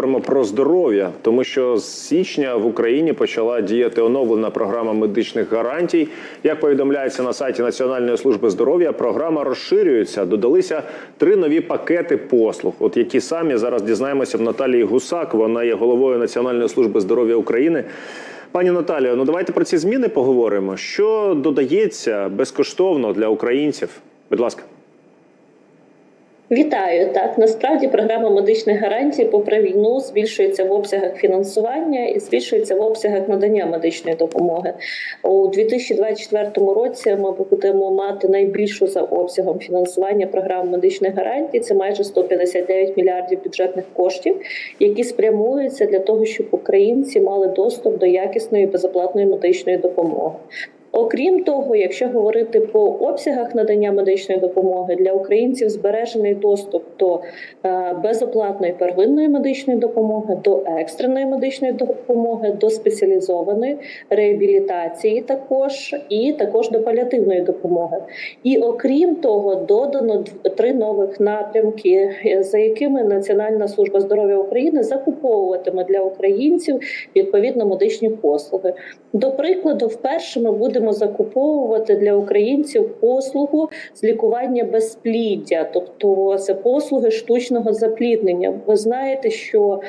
поговоримо про здоров'я, тому що з січня в Україні почала діяти оновлена програма медичних гарантій. Як повідомляється на сайті Національної служби здоров'я, програма розширюється. Додалися три нові пакети послуг. От які самі зараз дізнаємося в Наталії Гусак. Вона є головою Національної служби здоров'я України. Пані Наталію, ну давайте про ці зміни поговоримо. Що додається безкоштовно для українців? Будь ласка. Вітаю так. Насправді програма медичних гарантій, попри війну, збільшується в обсягах фінансування і збільшується в обсягах надання медичної допомоги. У 2024 році ми будемо мати найбільшу за обсягом фінансування програм медичних гарантій. Це майже 159 мільярдів бюджетних коштів, які спрямуються для того, щоб українці мали доступ до якісної безоплатної медичної допомоги. Окрім того, якщо говорити по обсягах надання медичної допомоги для українців, збережений доступ до е, безоплатної первинної медичної допомоги, до екстреної медичної допомоги, до спеціалізованої реабілітації, також і також до паліативної допомоги. І окрім того, додано три нових напрямки, за якими Національна служба здоров'я України закуповуватиме для українців відповідно медичні послуги. До прикладу, вперше ми будемо будемо закуповувати для українців послугу з лікування безпліддя, тобто це послуги штучного запліднення. Ви знаєте, що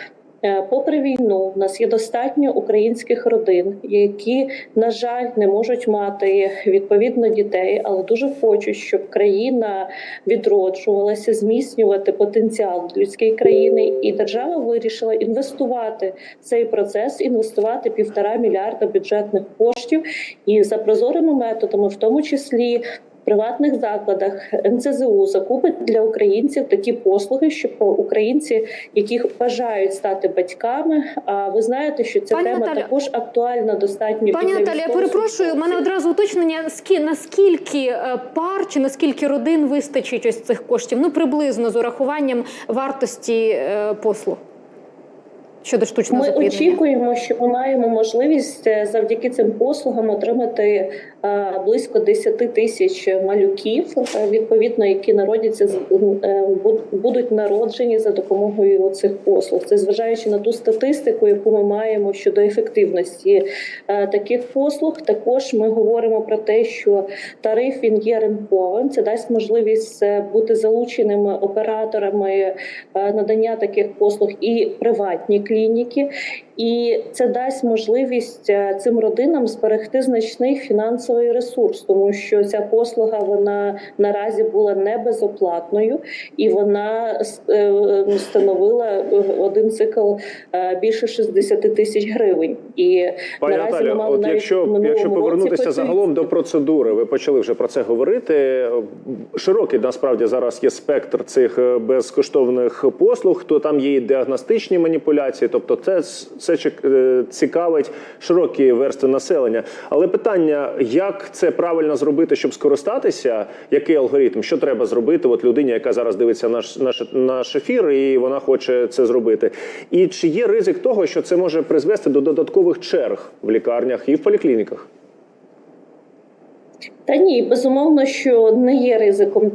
Попри війну, в нас є достатньо українських родин, які на жаль не можуть мати відповідно дітей, але дуже хочуть, щоб країна відроджувалася, зміцнювати потенціал людської країни, і держава вирішила інвестувати в цей процес, інвестувати півтора мільярда бюджетних коштів. І за прозорими методами, в тому числі приватних закладах НЦЗУ закупить для українців такі послуги, щоб українці, які бажають стати батьками. А ви знаєте, що ця Пані тема Наталя, також актуальна достатньо Пані Наталі, я перепрошую. У мене одразу уточнення наскільки е, пар чи наскільки родин вистачить ось цих коштів? Ну приблизно з урахуванням вартості е, послуг. Щодо штучного ми очікуємо, що ми маємо можливість е, завдяки цим послугам отримати близько 10 тисяч малюків, відповідно, які народяться е, будуть народжені за допомогою цих послуг. Це зважаючи на ту статистику, яку ми маємо щодо ефективності е, таких послуг. Також ми говоримо про те, що тариф він є ринковим. Це дасть можливість бути залученими операторами надання таких послуг і приватні клініки, і це дасть можливість е, цим родинам зберегти значний фінансовий ресурс, тому що ця послуга вона наразі була не безоплатною і вона е, становила один цикл е, більше 60 тисяч гривень. І Пані наразі Наталю, ми от якщо якщо повернутися році, загалом до процедури, ви почали вже про це говорити. Широкий насправді зараз є спектр цих безкоштовних послуг. То там є і діагностичні маніпуляції, тобто це це цікавить широкі верстви населення. Але питання, як це правильно зробити, щоб скористатися, який алгоритм, що треба зробити? От людині, яка зараз дивиться наш наш наш ефір, і вона хоче це зробити. І чи є ризик того, що це може призвести до додаткових черг в лікарнях і в поліклініках? Та ні, безумовно, що не є ризиком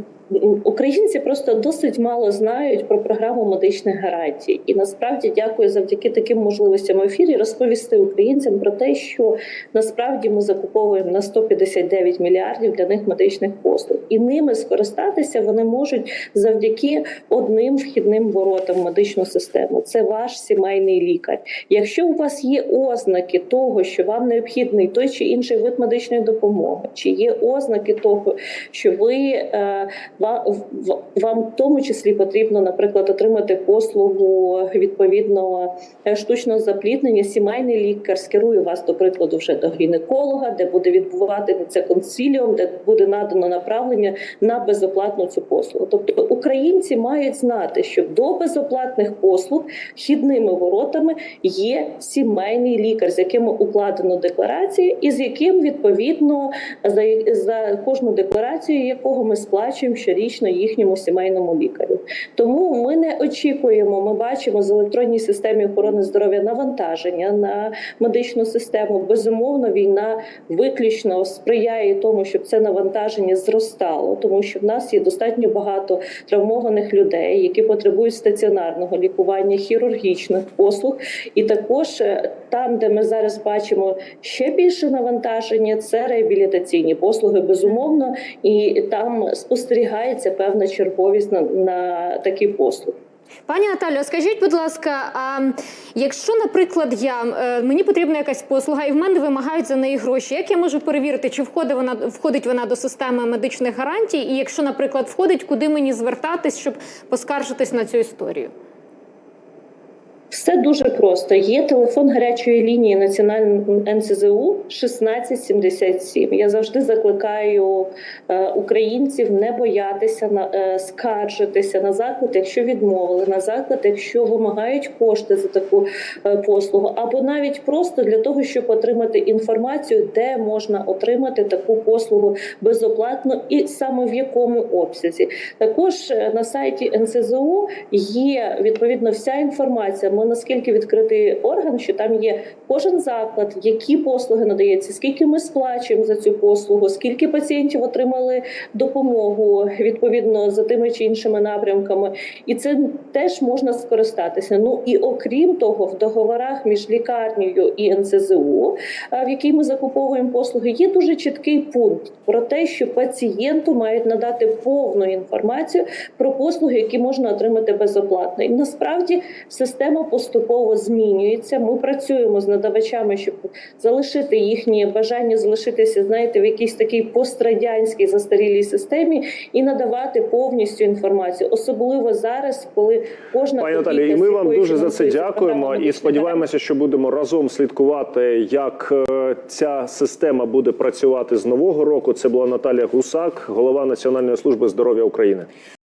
Українці просто досить мало знають про програму медичних гарантій, і насправді дякую завдяки таким можливостям в ефірі розповісти українцям про те, що насправді ми закуповуємо на 159 мільярдів для них медичних послуг, і ними скористатися вони можуть завдяки одним вхідним воротам медичну систему. Це ваш сімейний лікар. Якщо у вас є ознаки того, що вам необхідний той чи інший вид медичної допомоги, чи є ознаки того, що ви е, вам в тому числі потрібно, наприклад, отримати послугу відповідно е, штучного запліднення. Сімейний лікар скерує вас до прикладу вже до гінеколога, де буде відбуватися консиліум, де буде надано направлення на безоплатну цю послугу. Тобто українці мають знати, що до безоплатних послуг хідними воротами є сімейний лікар, з яким укладено декларацію, і з яким відповідно за за кожну декларацію, якого ми сплачуємо щорічно їхньому сімейному лікарю. Тому ми не очікуємо. Ми бачимо з електронній системі охорони здоров'я навантаження на медичну систему. Безумовно, війна виключно сприяє тому, щоб це навантаження зростало. тому що в нас є достатньо багато травмованих людей, які потребують стаціонарного лікування, хірургічних послуг. І також е, там, де ми зараз бачимо ще більше навантаження, це реабілітаційні послуги, безумовно, і там спостерігається певна черговість на, на такі послуги. Пані Наталю, скажіть, будь ласка, а якщо, наприклад, я е, мені потрібна якась послуга, і в мене вимагають за неї гроші, як я можу перевірити, чи входить вона входить вона до системи медичних гарантій, і якщо, наприклад, входить, куди мені звертатись, щоб поскаржитись на цю історію? Все дуже просто. Є телефон гарячої лінії національного НСЗУ 1677. Я завжди закликаю е, українців не боятися на е, скаржитися на заклад, якщо відмовили на заклад, якщо вимагають кошти за таку е, послугу, або навіть просто для того, щоб отримати інформацію, де можна отримати таку послугу безоплатно і саме в якому обсязі. Також на сайті НСЗУ є відповідно вся інформація. Ми наскільки відкритий орган, що там є кожен заклад, які послуги надаються, скільки ми сплачуємо за цю послугу, скільки пацієнтів отримали допомогу відповідно за тими чи іншими напрямками, і це теж можна скористатися. Ну і окрім того, в договорах між лікарнею і НСЗУ, в якій ми закуповуємо послуги, є дуже чіткий пункт про те, що пацієнту мають надати повну інформацію про послуги, які можна отримати безоплатно. І насправді система поступово змінюється. Ми працюємо з надавачами, щоб залишити їхні бажання залишитися, знаєте, в якійсь такій пострадянській застарілій системі і надавати повністю інформацію, особливо зараз, коли кожна Пані Наталі, і ми вам дуже за це дякуємо і сподіваємося, що будемо разом слідкувати, як е, ця система буде працювати з нового року. Це була Наталія Гусак, голова Національної служби здоров'я України.